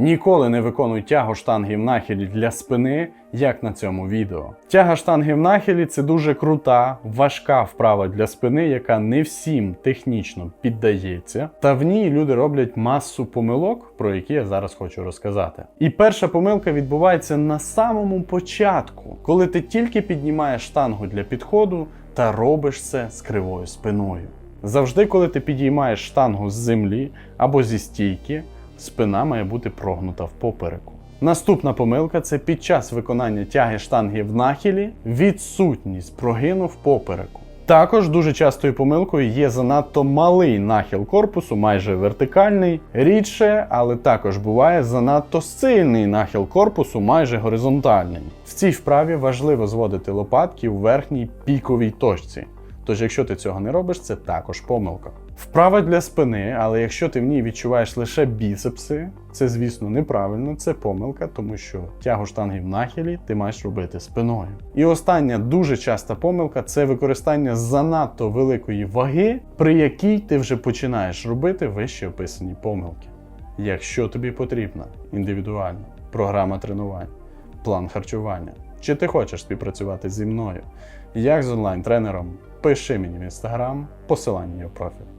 Ніколи не виконуй тягу штанги в нахилі для спини, як на цьому відео. Тяга штанги в нахилі це дуже крута, важка вправа для спини, яка не всім технічно піддається. Та в ній люди роблять масу помилок, про які я зараз хочу розказати. І перша помилка відбувається на самому початку, коли ти тільки піднімаєш штангу для підходу та робиш це з кривою спиною. Завжди, коли ти підіймаєш штангу з землі або зі стійки, спина має бути прогнута в попереку. Наступна помилка це під час виконання тяги штанги в нахилі відсутність прогину в попереку. Також дуже частою помилкою є занадто малий нахил корпусу, майже вертикальний, рідше, але також буває занадто сильний нахил корпусу, майже горизонтальний. В цій вправі важливо зводити лопатки в верхній піковій точці. Тож, якщо ти цього не робиш, це також помилка. Вправа для спини, але якщо ти в ній відчуваєш лише біцепси, це, звісно, неправильно, це помилка, тому що тягу штанги в нахилі ти маєш робити спиною. І остання дуже часта помилка це використання занадто великої ваги, при якій ти вже починаєш робити вище описані помилки. Якщо тобі потрібна індивідуальна програма тренувань, план харчування, чи ти хочеш співпрацювати зі мною, як з онлайн-тренером, пиши мені в інстаграм, посилання в профіль.